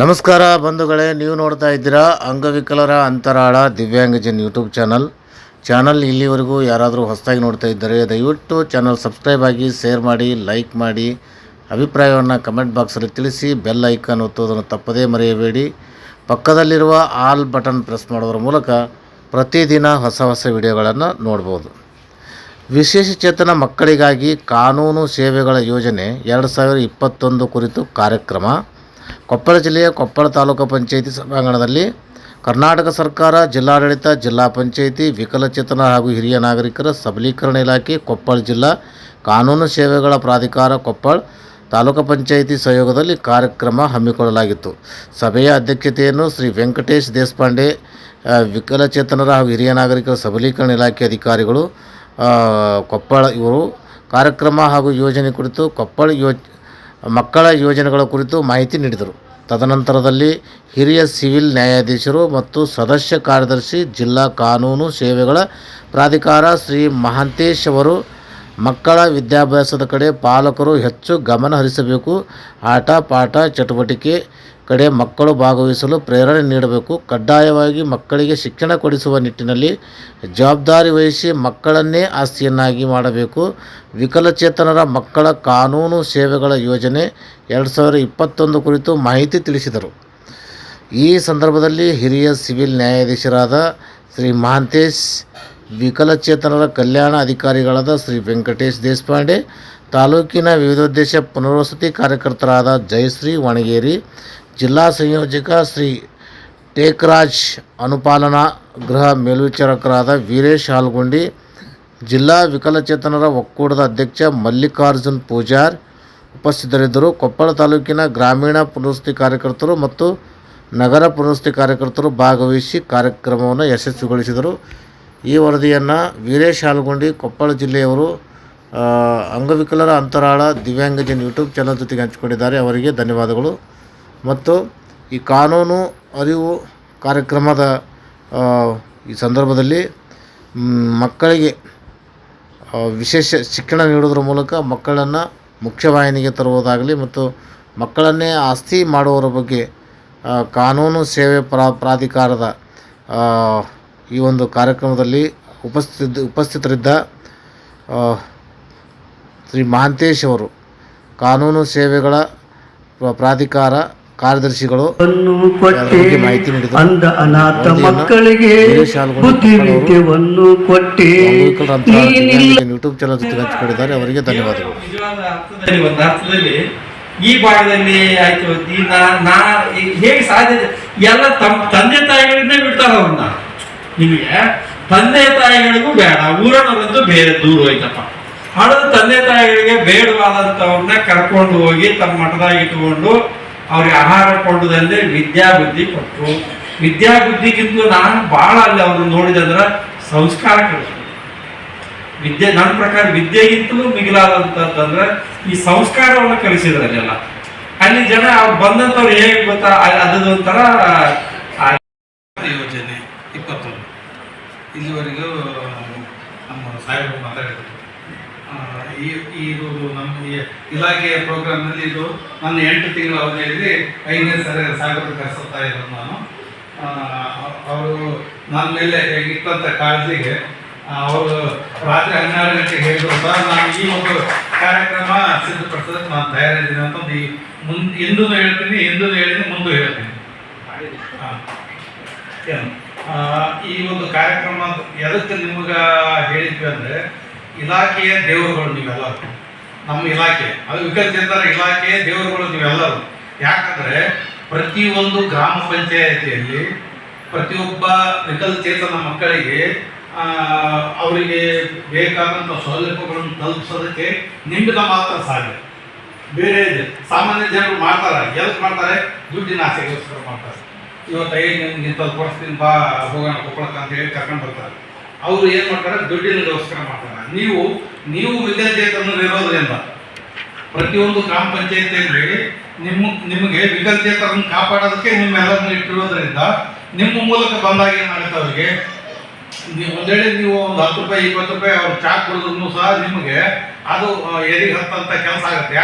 ನಮಸ್ಕಾರ ಬಂಧುಗಳೇ, ನೀವು ನೋಡ್ತಾ ಇದ್ದೀರಾ ಅಂಗವಿಕಲರ ಅಂತರಾಳ ದಿವ್ಯಾಂಗಜನ್ ಯೂಟ್ಯೂಬ್ ಚಾನಲ್. ಚಾನಲ್ ಇಲ್ಲಿವರೆಗೂ ಯಾರಾದರೂ ಹೊಸದಾಗಿ ನೋಡ್ತಾ ಇದ್ದರೆ ದಯವಿಟ್ಟು ಚಾನಲ್ ಸಬ್ಸ್ಕ್ರೈಬ್ ಆಗಿ, ಶೇರ್ ಮಾಡಿ, ಲೈಕ್ ಮಾಡಿ, ಅಭಿಪ್ರಾಯವನ್ನು ಕಮೆಂಟ್ ಬಾಕ್ಸಲ್ಲಿ ತಿಳಿಸಿ, ಬೆಲ್ ಐಕಾನ್ ಒತ್ತುವುದನ್ನು ತಪ್ಪದೇ ಮರೆಯಬೇಡಿ. ಪಕ್ಕದಲ್ಲಿರುವ ಆಲ್ ಬಟನ್ ಪ್ರೆಸ್ ಮಾಡೋದ್ರ ಮೂಲಕ ಪ್ರತಿದಿನ ಹೊಸ ಹೊಸ ವಿಡಿಯೋಗಳನ್ನು ನೋಡ್ಬೋದು. ವಿಶೇಷಚೇತನ ಮಕ್ಕಳಿಗಾಗಿ ಕಾನೂನು ಸೇವೆಗಳ ಯೋಜನೆ ಎರಡು ಸಾವಿರ ಇಪ್ಪತ್ತೊಂದು ಕುರಿತು ಕಾರ್ಯಕ್ರಮ. ಕೊಪ್ಪಳ ಜಿಲ್ಲೆಯ ಕೊಪ್ಪಳ ತಾಲೂಕು ಪಂಚಾಯಿತಿ ಸಭಾಂಗಣದಲ್ಲಿ ಕರ್ನಾಟಕ ಸರ್ಕಾರ, ಜಿಲ್ಲಾಡಳಿತ, ಜಿಲ್ಲಾ ಪಂಚಾಯಿತಿ, ವಿಕಲಚೇತನ ಹಾಗೂ ಹಿರಿಯ ನಾಗರಿಕರ ಸಬಲೀಕರಣ ಇಲಾಖೆ, ಕೊಪ್ಪಳ ಜಿಲ್ಲಾ ಕಾನೂನು ಸೇವೆಗಳ ಪ್ರಾಧಿಕಾರ ಕೊಪ್ಪಳ ತಾಲೂಕು ಪಂಚಾಯಿತಿ ಸಹಯೋಗದಲ್ಲಿ ಕಾರ್ಯಕ್ರಮ ಹಮ್ಮಿಕೊಳ್ಳಲಾಗಿತ್ತು. ಸಭೆಯ ಅಧ್ಯಕ್ಷತೆಯನ್ನು ಶ್ರೀ ವೆಂಕಟೇಶ್ ದೇಶಪಾಂಡೆ ವಿಕಲಚೇತನರ ಹಾಗೂ ಹಿರಿಯ ನಾಗರಿಕರ ಸಬಲೀಕರಣ ಇಲಾಖೆ ಅಧಿಕಾರಿಗಳು ಕೊಪ್ಪಳ ಇವರು. ಕಾರ್ಯಕ್ರಮ ಹಾಗೂ ಯೋಜನೆ ಕುರಿತು ಕೊಪ್ಪಳ ಯೋಜ ಮಕ್ಕಳ ಯೋಜನೆಗಳ ಕುರಿತು ಮಾಹಿತಿ ನೀಡಿದರು. ತದನಂತರದಲ್ಲಿ ಹಿರಿಯ ಸಿವಿಲ್ ನ್ಯಾಯಾಧೀಶರು ಮತ್ತು ಸದಸ್ಯ ಕಾರ್ಯದರ್ಶಿ, ಜಿಲ್ಲಾ ಕಾನೂನು ಸೇವೆಗಳ ಪ್ರಾಧಿಕಾರ ಶ್ರೀ ಮಹಾಂತೇಶ್ ಅವರು, ಮಕ್ಕಳ ವಿದ್ಯಾಭ್ಯಾಸದ ಕಡೆ ಪಾಲಕರು ಹೆಚ್ಚು ಗಮನ ಹರಿಸಬೇಕು. ಆಟ, ಪಾಠ, ಚಟುವಟಿಕೆ ಕಡೆ ಮಕ್ಕಳು ಭಾಗವಹಿಸಲು ಪ್ರೇರಣೆ ನೀಡಬೇಕು. ಕಡ್ಡಾಯವಾಗಿ ಮಕ್ಕಳಿಗೆ ಶಿಕ್ಷಣ ಕೊಡಿಸುವ ನಿಟ್ಟಿನಲ್ಲಿ ಜವಾಬ್ದಾರಿ ವಹಿಸಿ ಮಕ್ಕಳನ್ನೇ ಆಸ್ತಿಯನ್ನಾಗಿ ಮಾಡಬೇಕು. ವಿಕಲಚೇತನರ ಮಕ್ಕಳ ಕಾನೂನು ಸೇವೆಗಳ ಯೋಜನೆ ಎರಡು ಸಾವಿರ ಇಪ್ಪತ್ತೊಂದು ಕುರಿತು ಮಾಹಿತಿ ತಿಳಿಸಿದರು. ಈ ಸಂದರ್ಭದಲ್ಲಿ ಹಿರಿಯ ಸಿವಿಲ್ ನ್ಯಾಯಾಧೀಶರಾದ ಶ್ರೀ ಮಹಾಂತೇಶ್, ವಿಕಲಚೇತನರ ಕಲ್ಯಾಣ ಅಧಿಕಾರಿಗಳಾದ ಶ್ರೀ ವೆಂಕಟೇಶ್ ದೇಶಪಾಂಡೆ, ತಾಲೂಕಿನ ವಿವಿಧೋದ್ದೇಶ ಪುನರ್ವಸತಿ ಕಾರ್ಯಕರ್ತರಾದ ಜಯಶ್ರೀ, ವಣಗೇರಿ ಜಿಲ್ಲಾ ಸಂಯೋಜಕ ಶ್ರೀ ಟೇಕ್ರಾಜ್ ಅನುಪಾಲನಾ ಗೃಹ ಮೇಲ್ವಿಚಾರಕರಾದ ವೀರೇಶ್ ಹಾಲ್ಗುಂಡಿ ಜಿಲ್ಲಾ ವಿಕಲಚೇತನರ ಒಕ್ಕೂಟದ ಅಧ್ಯಕ್ಷ ಮಲ್ಲಿಕಾರ್ಜುನ್ ಪೂಜಾರ್ ಉಪಸ್ಥಿತರಿದ್ದರು ಕೊಪ್ಪಳ ತಾಲೂಕಿನ ಗ್ರಾಮೀಣ ಪುನರ್ವಸತಿ ಕಾರ್ಯಕರ್ತರು ಮತ್ತು ನಗರ ಪುನರ್ವಸತಿ ಕಾರ್ಯಕರ್ತರು ಭಾಗವಹಿಸಿ ಕಾರ್ಯಕ್ರಮವನ್ನು ಯಶಸ್ವಿಗೊಳಿಸಿದರು ಈ ವರದಿಯನ್ನು ವೀರೇಶ್ ಹಾಲ್ಗುಂಡಿ ಕೊಪ್ಪಳ ಜಿಲ್ಲೆಯವರು ಆ, ಅಂಗವಿಕಲರ ಅಂತರಾಳ ದಿವ್ಯಾಂಗಜನ್ ಯೂಟ್ಯೂಬ್ ಚಾನಲ್ ಜೊತೆಗೆ ಹಂಚಿಕೊಂಡಿದ್ದಾರೆ. ಅವರಿಗೆ ಧನ್ಯವಾದಗಳು. ಮತ್ತು ಈ ಕಾನೂನು ಅರಿವು ಕಾರ್ಯಕ್ರಮದ ಈ ಸಂದರ್ಭದಲ್ಲಿ ಮಕ್ಕಳಿಗೆ ವಿಶೇಷ ಶಿಕ್ಷಣ ನೀಡುವುದರ ಮೂಲಕ ಮಕ್ಕಳನ್ನು ಮುಖ್ಯವಾಹಿನಿಗೆ ತರುವುದಾಗಲಿ ಮತ್ತು ಮಕ್ಕಳನ್ನೇ ಆಸ್ತಿ ಮಾಡುವವರ ಬಗ್ಗೆ ಕಾನೂನು ಸೇವೆ ಪ್ರಾ, ಪ್ರಾಧಿಕಾರದ ಈ ಒಂದು ಕಾರ್ಯಕ್ರಮದಲ್ಲಿ ಉಪಸ್ಥಿತ, ಉಪಸ್ಥಿತರಿದ್ದ ಶ್ರೀ ಮಹಾಂತೇಶ್ ಅವರು, ಕಾನೂನು ಸೇವೆಗಳ ಪ್ರಾಧಿಕಾರ ಕಾರ್ಯದರ್ಶಿಗಳು ಮಾಹಿತಿ ಯೂಟ್ಯೂಬ್ ಚಾನಲ್ ಜೊತೆಗೆ ಹಂಚಿಕೊಂಡಿದ್ದಾರೆ. ಅವರಿಗೆ ಧನ್ಯವಾದಗಳು. ಈ ಭಾಗದಲ್ಲಿ ಆಯ್ತು. ದೀನ ನಾ- ಹೇಗೆ ಸಾಧ್ಯ ಎಲ್ಲ ತಮ್ಮ ತಂದೆ ತಾಯಿಗಳಿಂದ ಬಿಡ್ತಾರ ಅವ್ರನ್ನ. ನಿಮಗೆ ತಂದೆ ತಾಯಿಗಳಿಗೂ ಬೇಡ. ಊರನವರಂತೂ ಬೇರೆ ದೂರ ಹೋಯ್ತಪ್ಪ. ಹಣದ ತಂದೆ ತಾಯಿಗಳಿಗೆ ಬೇಡವಾದಂಥವ್ರನ್ನ ಕರ್ಕೊಂಡು ಹೋಗಿ ತಮ್ಮ ಮಠದಾಗ ಇಟ್ಕೊಂಡು ಅವ್ರಿಗೆ ಆಹಾರ ಕೊಡುವುದಲ್ಲದೆ ವಿದ್ಯಾ ಬುದ್ಧಿ ಕೊಟ್ಟರು ವಿದ್ಯಾ ಬುದ್ಧಿಗಿಂತ ನಾನು ಭಾಳ ಅಲ್ಲಿ ಅವ್ರನ್ನ ನೋಡಿದಂದ್ರೆ ಸಂಸ್ಕಾರ ಕಲಿಸ್ಬೇಕು ವಿದ್ಯೆ, ನನ್ನ ಪ್ರಕಾರ ವಿದ್ಯೆಗಿಂತಲೂ ಮಿಗಿಲಾದಂಥದ್ದಂದ್ರೆ ಈ ಸಂಸ್ಕಾರವನ್ನು ಕಲಿಸಿದ್ರಲ್ಲೆಲ್ಲ ಅಲ್ಲಿ ಜನ ಅವ್ರು ಬಂದಂಥವ್ರು ಹೇಗೆ ಗೊತ್ತಾ, ಅ- ಅದದು ಒಂಥರ ಆ, ಯೋಜನೆ ಇಪ್ಪತ್ತೊಂದು ಇಲ್ಲಿವರೆಗೂ ನಮ್ಮ ಸಾಹೇಬರು ಮಾತಾಡಿದರು ಆ, ಈ ಇದು ನಮ್ಮ ಈ ಇಲಾಖೆಯ ಪ್ರೋಗ್ರಾಮ್ನಲ್ಲಿ ಇದು ನನ್ನ ಎಂಟು ತಿಂಗಳ ಅವಧಿಯಲ್ಲಿ ಐದನೇ ಸರಿ ಸಾಗರ ಕರೆಸುತ್ತಾ ಇರೋದು ನಾನು. ಅವರು ನನ್ನ ಮೇಲೆ ಇಟ್ಟಂಥ ಕಾಳಜಿಗೆ ಅವರು ರಾತ್ರಿ ಹನ್ನೆರಡು ಗಂಟೆಗೆ ಹೇಳಿದ್ರು ನಾನು ಈ ಒಂದು ಕಾರ್ಯಕ್ರಮ ಸಿದ್ಧಪಡಿಸೋದಕ್ಕೆ ನಾನು ತಯಾರಿದ್ದೀನಿ ಅಂತ ಒಂದು ಮುನ್ ಹಿಂದೂ ಹೇಳ್ತೀನಿ ಹಿಂದೂ ಹೇಳಿದ್ದೀನಿ, ಮುಂದೂ ಹೇಳ್ತೀನಿ. ಈ ಒಂದು ಕಾರ್ಯಕ್ರಮ ಎದಕ್ಕೆ ನಿಮಗೆ ಹೇಳಿದ್ವಿ ಅಂದರೆ, ಇಲಾಖೆಯ ದೇವರುಗಳು ನೀವೆಲ್ಲರೂ. ನಮ್ಮ ಇಲಾಖೆ. ಅದು ವಿಕಲಚೇತನ ಇಲಾಖೆ, ದೇವರುಗಳು ನೀವೆಲ್ಲರೂ. ಯಾಕಂದರೆ ಪ್ರತಿಯೊಂದು ಗ್ರಾಮ ಪಂಚಾಯತಿಯಲ್ಲಿ ಪ್ರತಿಯೊಬ್ಬ ವಿಕಲಚೇತನ ಮಕ್ಕಳಿಗೆ ಅವರಿಗೆ ಬೇಕಾದಂಥ ಸೌಲಭ್ಯಗಳನ್ನು ತಲುಪಿಸೋದಕ್ಕೆ ನಿಮ್ಮಿಂದ ಮಾತ್ರ ಸಾಧ್ಯ. ಬೇರೆ ಸಾಮಾನ್ಯ ಜನರು ಮಾಡ್ತಾರೆ. ಎಲ್ಪ್ ಮಾಡ್ತಾರೆ. ದುಡ್ಡಿನ ಆಸೆಗೋಸ್ಕರ ಮಾಡ್ತಾರೆ. ಇವತ್ತು ಐದು ನಿಂತಲ್ಲಿ ಕೊಡಿಸ್ತೀನಿ, ಬಾ, ಹೋಗೋಣ, ಕೊಪ್ಪಳಕ್ಕೆ ಅಂತ ಹೇಳಿ ಕರ್ಕೊಂಡು ಬರ್ತಾರೆ. ಅವರು ಏನು ಮಾಡ್ತಾರೆ? ದುಡ್ಡಿನಗೋಸ್ಕರ ಮಾಡ್ತಾರೆ. ನೀವು ನೀವು ವಿಕಲಚೇತನರು ಇರೋದ್ರಿಂದ ಪ್ರತಿಯೊಂದು ಗ್ರಾಮ ಪಂಚಾಯತಿಯಲ್ಲಿ ನಿಮ್ಮ, ನಿಮಗೆ ವಿಕಲಚೇತರನ್ನು ಕಾಪಾಡೋದಕ್ಕೆ ನಿಮ್ಮೆಲ್ಲರನ್ನು ಇಟ್ಟಿರೋದ್ರಿಂದ ನಿಮ್ಮ ಮೂಲಕ ಬಂದಾಗ ಏನಾಗುತ್ತೆ ಅವರಿಗೆ? ನೀವು ಒಂದ್ ವೇಳೆ ನೀವು ಒಂದು ಹತ್ತು ರೂಪಾಯಿ, ಇಪ್ಪತ್ತು ರೂಪಾಯಿ ಅವ್ರು ಚಾಕ್ ಕುಡಿದ್ರು ಸಹ ನಿಮಗೆ ಅದು ಎರಿಗೆ ಹತ್ತಂತ ಕೆಲಸ ಆಗುತ್ತೆ.